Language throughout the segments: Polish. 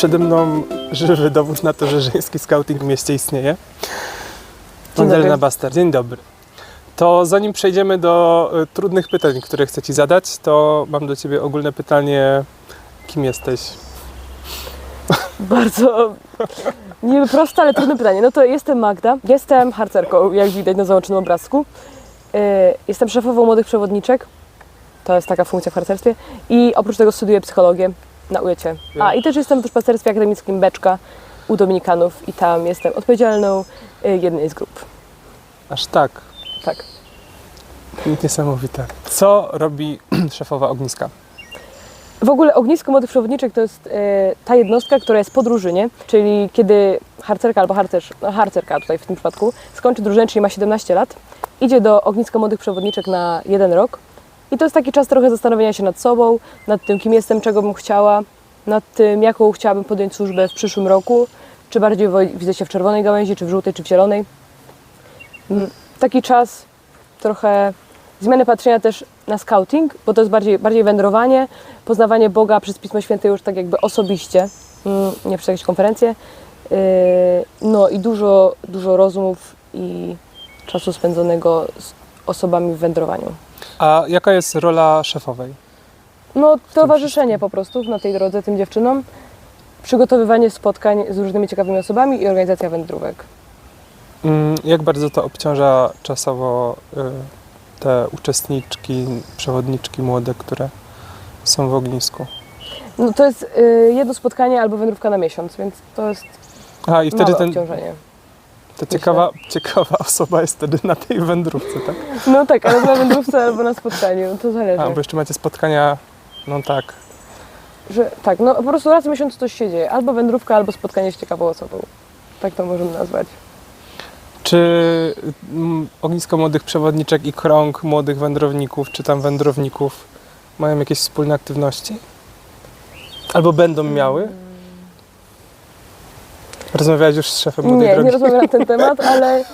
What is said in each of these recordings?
przede mną żywy dowód na to, że żeński scouting w mieście istnieje. Magdalena. Baster, dzień dobry. To zanim przejdziemy do y, trudnych pytań, które chcę Ci zadać, to mam do Ciebie ogólne pytanie. Kim jesteś? Bardzo niby proste, ale trudne pytanie. No to jestem Magda, jestem harcerką, jak widać na załączonym obrazku. Yy, Jestem szefową młodych przewodniczek, to jest taka funkcja w harcerstwie i oprócz tego studiuję psychologię na UJC. A i też jestem w duszpasterstwie akademickim Beczka u Dominikanów i tam jestem odpowiedzialną yy, jednej z grup. Aż tak. Tak. Niesamowite. Co robi szefowa ogniska? W ogóle ognisko młodych przewodniczek to jest e, ta jednostka, która jest po drużynie, czyli kiedy harcerka albo harcerz, no harcerka tutaj w tym przypadku, skończy drużynę, czyli ma 17 lat, idzie do ogniska młodych przewodniczek na jeden rok i to jest taki czas trochę zastanowienia się nad sobą, nad tym, kim jestem, czego bym chciała, nad tym, jaką chciałabym podjąć służbę w przyszłym roku, czy bardziej widzę się w czerwonej gałęzi, czy w żółtej, czy w zielonej. Mm, Taki czas trochę zmiany patrzenia też na scouting, bo to jest bardziej, bardziej wędrowanie, poznawanie Boga przez Pismo Święte już tak jakby osobiście, mm, nie przez jakieś konferencje. Yy, No i dużo, dużo rozmów i czasu spędzonego z osobami w wędrowaniu. A jaka jest rola szefowej? No, towarzyszenie po prostu na tej drodze tym dziewczynom, przygotowywanie spotkań z różnymi ciekawymi osobami i organizacja wędrówek. Mm, Jak bardzo to obciąża czasowo y, te uczestniczki, przewodniczki młode, które są w ognisku? No, to jest yy, jedno spotkanie albo wędrówka na miesiąc, więc to jest A i wtedy małe ten, obciążenie. Ta ciekawa, ciekawa osoba jest wtedy na tej wędrówce, tak? No tak, ale na wędrówce albo na spotkaniu, to zależy. A, bo jeszcze macie spotkania, no tak. Że, tak, no po prostu raz w miesiącu coś się dzieje. Albo wędrówka, albo spotkanie z ciekawą osobą. Tak to możemy nazwać. Czy mm, ognisko młodych przewodniczek i krąg młodych wędrowników, czy tam wędrowników mają jakieś wspólne aktywności? Albo będą miały? Rozmawiałeś już z szefem młodej Nie, drogi? nie rozmawiam na ten temat, ale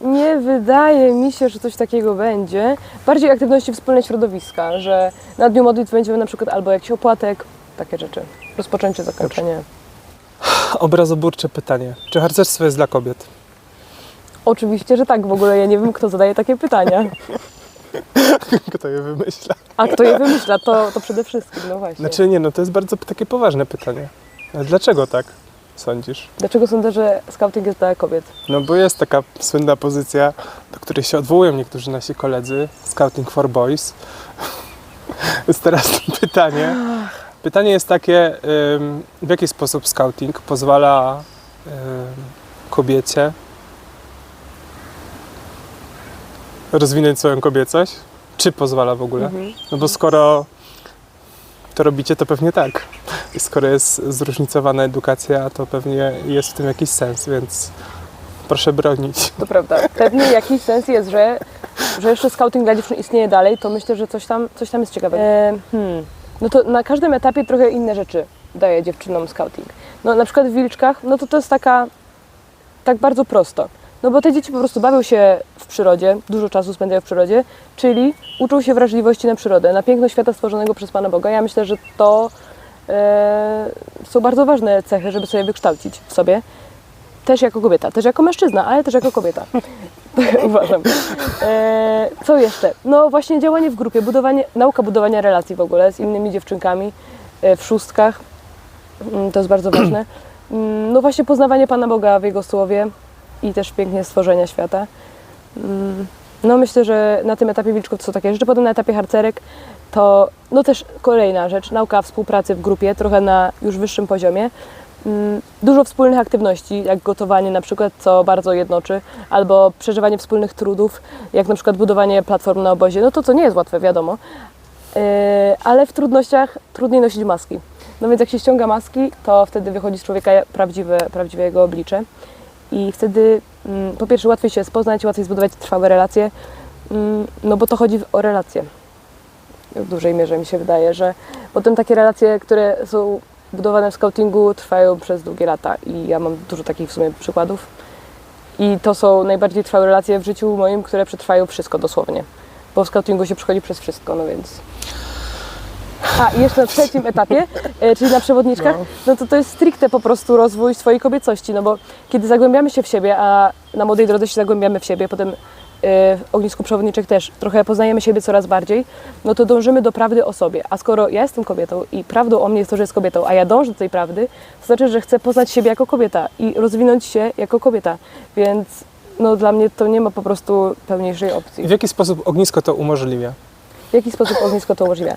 nie wydaje mi się, że coś takiego będzie. Bardziej aktywności wspólne środowiska, że na Dniu Modlitw będziemy na przykład albo jakiś opłatek, takie rzeczy. Rozpoczęcie, zakończenie. Obrazoburcze pytanie. Czy harcerstwo jest dla kobiet? Oczywiście, że tak. W ogóle ja nie wiem, kto zadaje takie pytania. Kto je wymyśla? A kto je wymyśla, to, to przede wszystkim, no właśnie. Znaczy nie, no to jest bardzo takie poważne pytanie. Ale dlaczego tak sądzisz? Dlaczego sądzę, że scouting jest dla kobiet? No bo jest taka słynna pozycja, do której się odwołują niektórzy nasi koledzy, Scouting for Boys. Więc teraz pytanie. Pytanie jest takie, w jaki sposób scouting pozwala kobiecie rozwinąć swoją kobiecość? Czy pozwala w ogóle? Mhm. No bo skoro to robicie, to pewnie tak. Skoro jest zróżnicowana edukacja, to pewnie jest w tym jakiś sens, więc proszę bronić. To prawda. Pewnie jakiś sens jest, że, że jeszcze scouting dla dziewczyn istnieje dalej, to myślę, że coś tam, coś tam jest ciekawego. E, hmm. No to na każdym etapie trochę inne rzeczy daje dziewczynom scouting. No na przykład w Wilczkach, no to to jest taka, tak bardzo prosto. No bo te dzieci po prostu bawią się w przyrodzie, dużo czasu spędzają w przyrodzie, czyli uczą się wrażliwości na przyrodę, na piękno świata stworzonego przez Pana Boga. Ja myślę, że to są bardzo ważne cechy, żeby sobie wykształcić w sobie. Też jako kobieta, też jako mężczyzna, ale też jako kobieta. Uważam. E, co jeszcze? No właśnie działanie w grupie, budowanie, nauka budowania relacji w ogóle z innymi dziewczynkami e, w szóstkach. Mm, To jest bardzo ważne. Mm, No właśnie poznawanie Pana Boga w Jego Słowie i też pięknie stworzenia świata. Mm, No myślę, że na tym etapie wilczków to są takie rzeczy. Potem na etapie harcerek to no też kolejna rzecz, nauka współpracy w grupie, trochę na już wyższym poziomie. Mm, Dużo wspólnych aktywności, jak gotowanie na przykład, co bardzo jednoczy, albo przeżywanie wspólnych trudów, jak na przykład budowanie platform na obozie. No to co nie jest łatwe, wiadomo, Yy, ale w trudnościach trudniej nosić maski. No więc jak się ściąga maski, to wtedy wychodzi z człowieka prawdziwe, prawdziwe jego oblicze. I wtedy mm, po pierwsze łatwiej się spoznać, łatwiej zbudować trwałe relacje, mm, no bo to chodzi o relacje. W dużej mierze mi się wydaje, że potem takie relacje, które są budowane w scoutingu trwają przez długie lata i ja mam dużo takich w sumie przykładów. I to są najbardziej trwałe relacje w życiu moim, które przetrwają wszystko dosłownie. Bo w scoutingu się przechodzi przez wszystko, no więc A, i jeszcze na trzecim etapie, e, czyli na przewodniczkach, No. no to to jest stricte po prostu rozwój swojej kobiecości, no bo kiedy zagłębiamy się w siebie, a na młodej drodze się zagłębiamy w siebie, potem ognisku przewodniczek też trochę poznajemy siebie coraz bardziej, no to dążymy do prawdy o sobie. A skoro ja jestem kobietą i prawdą o mnie jest to, że jest kobietą, a ja dążę do tej prawdy, to znaczy, że chcę poznać siebie jako kobieta i rozwinąć się jako kobieta. Więc no, dla mnie to nie ma po prostu pełniejszej opcji. I w jaki sposób ognisko to umożliwia? W jaki sposób ognisko to umożliwia?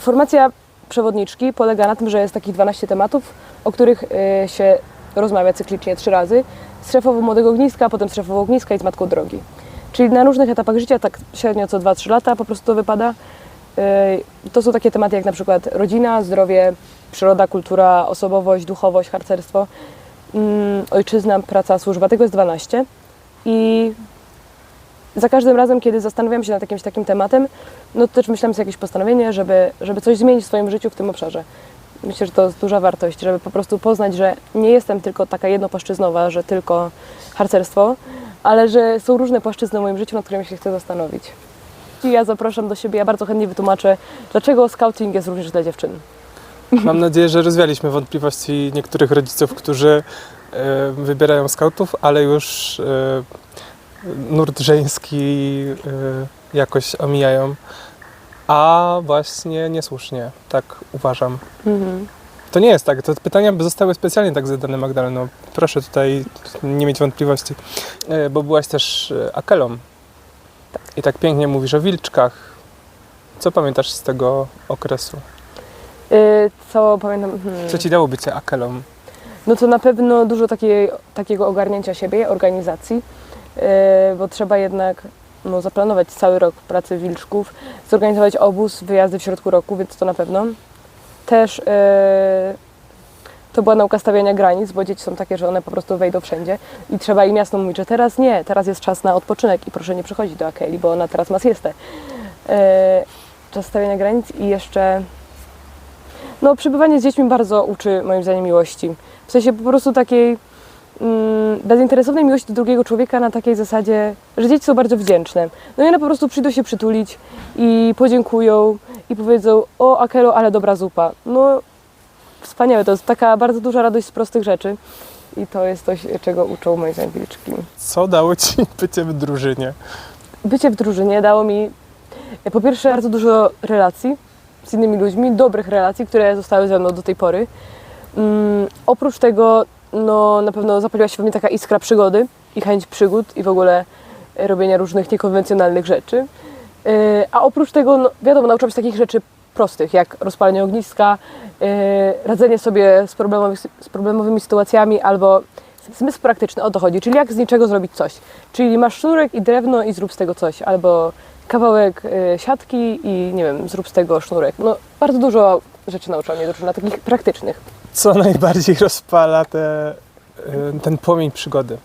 Formacja przewodniczki polega na tym, że jest takich 12 tematów, o których y, się rozmawia cyklicznie trzy razy. Z szefową młodego ogniska, potem z szefową ogniska i z matką drogi. Czyli na różnych etapach życia, tak średnio co 2-3 lata po prostu to wypada. Y, To są takie tematy jak na przykład rodzina, zdrowie, przyroda, kultura, osobowość, duchowość, harcerstwo, ym, ojczyzna, praca, służba. Tego jest 12. I za każdym razem, kiedy zastanawiam się nad jakimś takim tematem, no to też myślałam sobie jakieś postanowienie, żeby, żeby coś zmienić w swoim życiu w tym obszarze. Myślę, że to jest duża wartość, żeby po prostu poznać, że nie jestem tylko taka jednopłaszczyznowa, że tylko harcerstwo, ale że są różne płaszczyzny w moim życiu, nad którymi się chcę zastanowić. I ja zapraszam do siebie, ja bardzo chętnie wytłumaczę, dlaczego scouting jest również dla dziewczyn. Mam nadzieję, że rozwialiśmy wątpliwości niektórych rodziców, którzy e, wybierają skautów, ale już e, nurt żeński e, jakoś omijają. A właśnie niesłusznie, tak uważam. Mhm. To nie jest tak. Te pytania zostały specjalnie tak zadane, Magdaleno. Proszę tutaj nie mieć wątpliwości. E, Bo byłaś też e, akelą. I tak pięknie mówisz o wilczkach. Co pamiętasz z tego okresu? Y, Co pamiętam? Hmm. Co ci dało bycie akelą? No to na pewno dużo takiej, takiego ogarnięcia siebie, organizacji, yy, bo trzeba jednak no, zaplanować cały rok pracy wilczków, zorganizować obóz, wyjazdy w środku roku, więc to na pewno. Też yy, to była nauka stawiania granic, bo dzieci są takie, że one po prostu wejdą wszędzie i trzeba im jasno mówić, że teraz nie, teraz jest czas na odpoczynek i proszę nie przychodzić do Akeli, bo ona teraz ma siestę. Yy, czas stawiania granic i jeszcze no, przebywanie z dziećmi bardzo uczy moim zdaniem miłości. W sensie po prostu takiej bezinteresownej miłości do drugiego człowieka na takiej zasadzie, że dzieci są bardzo wdzięczne. No i one po prostu przyjdą się przytulić i podziękują i powiedzą, o Akelo, ale dobra zupa. No wspaniałe, to jest taka bardzo duża radość z prostych rzeczy. I to jest coś, czego uczą moje zdaniem wilczki. Co dało ci bycie w drużynie? Bycie w drużynie dało mi e, po pierwsze bardzo dużo relacji z innymi ludźmi, dobrych relacji, które zostały ze mną do tej pory. Mm, oprócz tego, no na pewno zapaliła się we mnie taka iskra przygody i chęć przygód i w ogóle e, robienia różnych niekonwencjonalnych rzeczy. E, A oprócz tego, no, wiadomo, nauczyłam się takich rzeczy prostych, jak rozpalenie ogniska, e, radzenie sobie z, problemowy, z problemowymi sytuacjami albo zmysł praktyczny, o to chodzi, czyli jak z niczego zrobić coś. Czyli masz sznurek i drewno i zrób z tego coś, albo kawałek y, siatki i nie wiem, zrób z tego sznurek. No bardzo dużo rzeczy nauczyła mnie drużyna, takich praktycznych. Co najbardziej rozpala te, y, ten płomień przygody?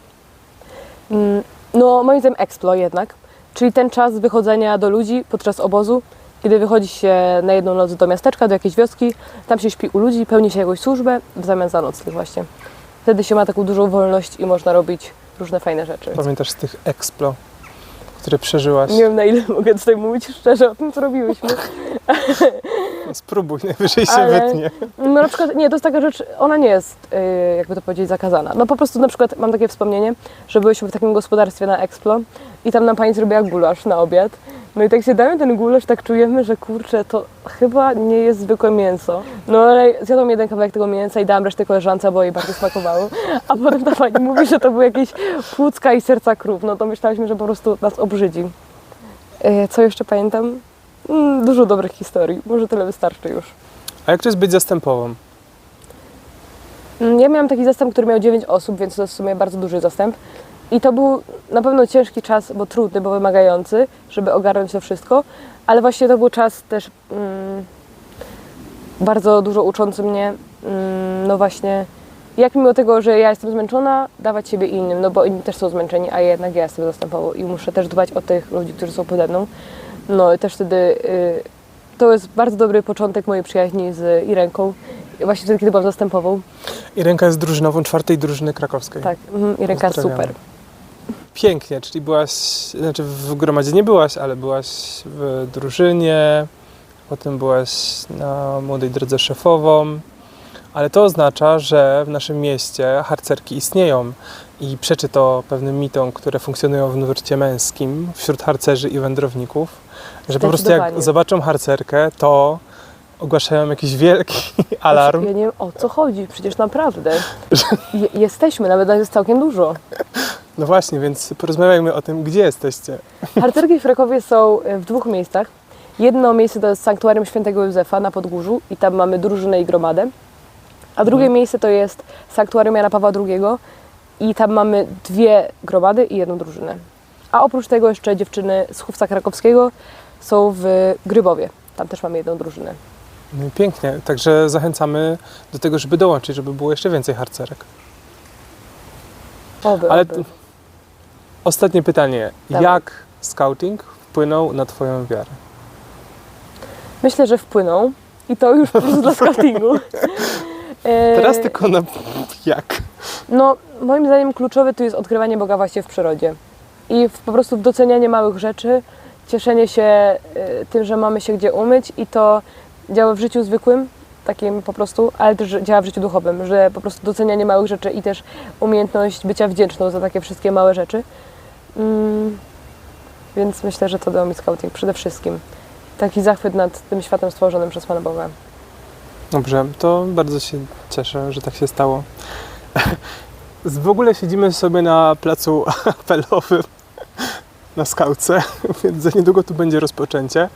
Mm, No moim zdaniem Explo jednak, czyli ten czas wychodzenia do ludzi podczas obozu, kiedy wychodzi się na jedną noc do miasteczka, do jakiejś wioski, tam się śpi u ludzi, pełni się jakąś służbę w zamian za nocleg właśnie. Wtedy się ma taką dużą wolność i można robić różne fajne rzeczy. Pamiętasz z tych explo, które przeżyłaś? Nie wiem na ile mogę tutaj mówić szczerze o tym, co robiłyśmy. No, spróbuj, najwyżej się Ale- wytnie. No na przykład, nie, to jest taka rzecz, ona nie jest, yy, jakby to powiedzieć, zakazana. No po prostu na przykład mam takie wspomnienie, że byliśmy w takim gospodarstwie na Explo i tam nam pani zrobiła gulasz na obiad. No i tak się damy ten gulasz, tak czujemy, że kurczę, to chyba nie jest zwykłe mięso. No ale zjadłam jeden kawałek tego mięsa i dałam resztę koleżance, bo jej bardzo smakowało. A potem ta pani mówi, że to były jakieś płucka i serca krów. No to myślałyśmy, że po prostu nas obrzydzi. Yy, co jeszcze pamiętam? Mm, dużo dobrych historii. Może tyle wystarczy już. A jak to jest być zastępową? Mm, Ja miałam taki zastęp, który miał 9 osób, więc to jest w sumie bardzo duży zastęp. I to był na pewno ciężki czas, bo trudny, bo wymagający, żeby ogarnąć to wszystko, ale właśnie to był czas też mm, bardzo dużo uczący mnie, mm, no właśnie, jak mimo tego, że ja jestem zmęczona, dawać siebie innym, no bo inni też są zmęczeni, a jednak ja jestem zastępową i muszę też dbać o tych ludzi, którzy są pode mną. No i też wtedy y, to jest bardzo dobry początek mojej przyjaźni z Irenką, właśnie wtedy, kiedy byłam zastępową. Irenka jest drużynową czwartej drużyny krakowskiej. Tak, mhm, i ręka Pozdrawiamy. super. Pięknie, czyli byłaś, znaczy w gromadzie nie byłaś, ale byłaś w drużynie, potem byłaś na młodej drodze szefową, ale to oznacza, że w naszym mieście harcerki istnieją i przeczy to pewnym mitom, które funkcjonują w nurcie męskim wśród harcerzy i wędrowników, że po prostu jak zobaczą harcerkę, to ogłaszają jakiś wielki alarm. Ja nie wiem o co chodzi, przecież naprawdę. Je, jesteśmy, nawet nas jest całkiem dużo. No właśnie, więc porozmawiajmy o tym, gdzie jesteście. Harcerki w Krakowie są e, w dwóch miejscach. Jedno miejsce to jest Sanktuarium Świętego Józefa na Podgórzu i tam mamy drużynę i gromadę. A drugie miejsce to jest Sanktuarium Jana Pawła II i tam mamy dwie gromady i jedną drużynę. A oprócz tego jeszcze dziewczyny z Chówca Krakowskiego są w Grybowie. Tam też mamy jedną drużynę. No pięknie, także zachęcamy do tego, żeby dołączyć, żeby było jeszcze więcej harcerek. Oby, Ale oby. ostatnie pytanie. Dawaj. Jak scouting wpłynął na Twoją wiarę? Myślę, że wpłyną i to już plus dla scoutingu. E, Teraz tylko na jak. No, moim zdaniem kluczowe tu jest odkrywanie Boga właśnie w przyrodzie. I w, po prostu w docenianie małych rzeczy, cieszenie się y, tym, że mamy się gdzie umyć i to działa w życiu zwykłym, takim po prostu, ale też działa w życiu duchowym, że po prostu docenianie małych rzeczy i też umiejętność bycia wdzięczną za takie wszystkie małe rzeczy. Mm, więc myślę, że to dał mi scouting przede wszystkim. Taki zachwyt nad tym światem stworzonym przez Pana Boga. Dobrze, to bardzo się cieszę, że tak się stało. W ogóle siedzimy sobie na placu apelowym na skałce, więc za niedługo tu będzie rozpoczęcie.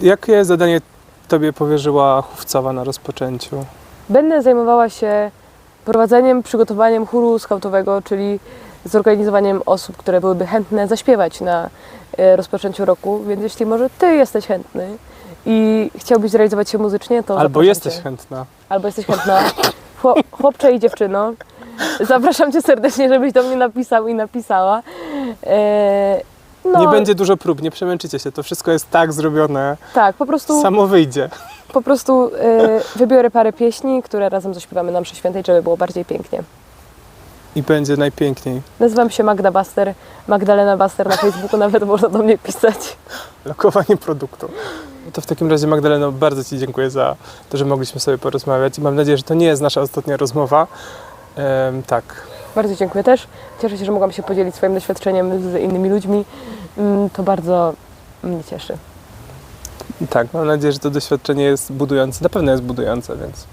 Jakie zadanie Tobie powierzyła Chówcowa na rozpoczęciu? Będę zajmowała się prowadzeniem, przygotowaniem chóru skautowego, czyli zorganizowaniem osób, które byłyby chętne zaśpiewać na e, rozpoczęciu roku, więc jeśli może Ty jesteś chętny i chciałbyś zrealizować się muzycznie, to Albo jesteś cię. chętna? Albo jesteś chętna. Chło- Chłopcze i dziewczyno, zapraszam Cię serdecznie, żebyś do mnie napisał i napisała. E, no, Nie będzie dużo prób, nie przemęczycie się. To wszystko jest tak zrobione, Tak, po prostu, samo wyjdzie. po prostu e, wybiorę parę pieśni, które razem zaśpiewamy na mszy świętej, żeby było bardziej pięknie. I będzie najpiękniej. Nazywam się Magda Baster, Magdalena Baster na Facebooku, nawet można do mnie pisać. Lokowanie produktu. No to w takim razie Magdaleno, bardzo Ci dziękuję za to, że mogliśmy sobie porozmawiać i mam nadzieję, że to nie jest nasza ostatnia rozmowa. Tak, Bardzo dziękuję też. Cieszę się, że mogłam się podzielić swoim doświadczeniem z innymi ludźmi. Mm, To bardzo mnie cieszy. tak, mam nadzieję, że to doświadczenie jest budujące. Na pewno jest budujące, więc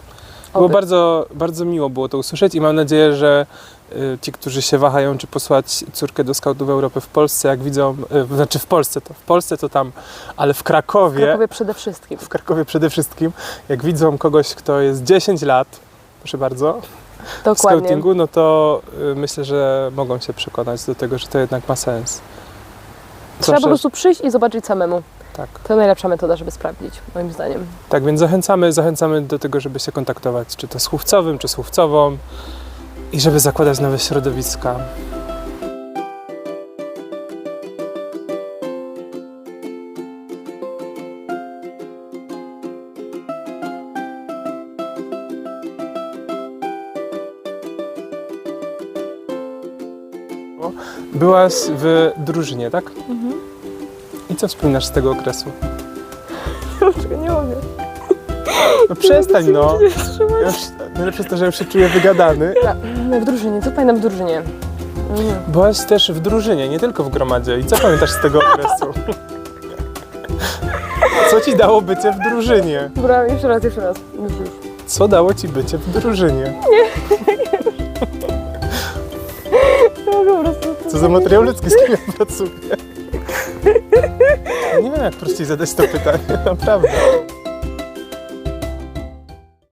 było Oby. bardzo, bardzo miło było to usłyszeć i mam nadzieję, że y, ci, którzy się wahają, czy posłać córkę do skautów Europy w Polsce, jak widzą, y, znaczy w Polsce to w Polsce to tam, ale w W Krakowie, Krakowie przede wszystkim. w Krakowie przede wszystkim, jak widzą kogoś, kto jest 10 lat, proszę bardzo, Dokładnie. scoutingu, no to y, myślę, że mogą się przekonać do tego, że to jednak ma sens. Trzeba Zawsze- po prostu przyjść i zobaczyć samemu. Tak, To najlepsza metoda, żeby sprawdzić, moim zdaniem. tak, więc zachęcamy, zachęcamy do tego, żeby się kontaktować, czy to z chówcowym, czy z chówcową i żeby zakładać nowe środowiska. Byłaś w drużynie, tak? I co wspominasz z tego okresu? Czego nie mogę. No przestań no. Ja już, najlepsze jest to, że już się czuję wygadany. No, w drużynie, co pamiętam w drużynie? Mm. Byłaś też w drużynie, nie tylko w gromadzie. I co pamiętasz z tego okresu? Co ci dało bycie w drużynie? Dobra, jeszcze raz, jeszcze raz. Już, już. Co dało ci bycie w drużynie? Po prostu. Co za materiał ludzki, z kim ja pracuję? Nie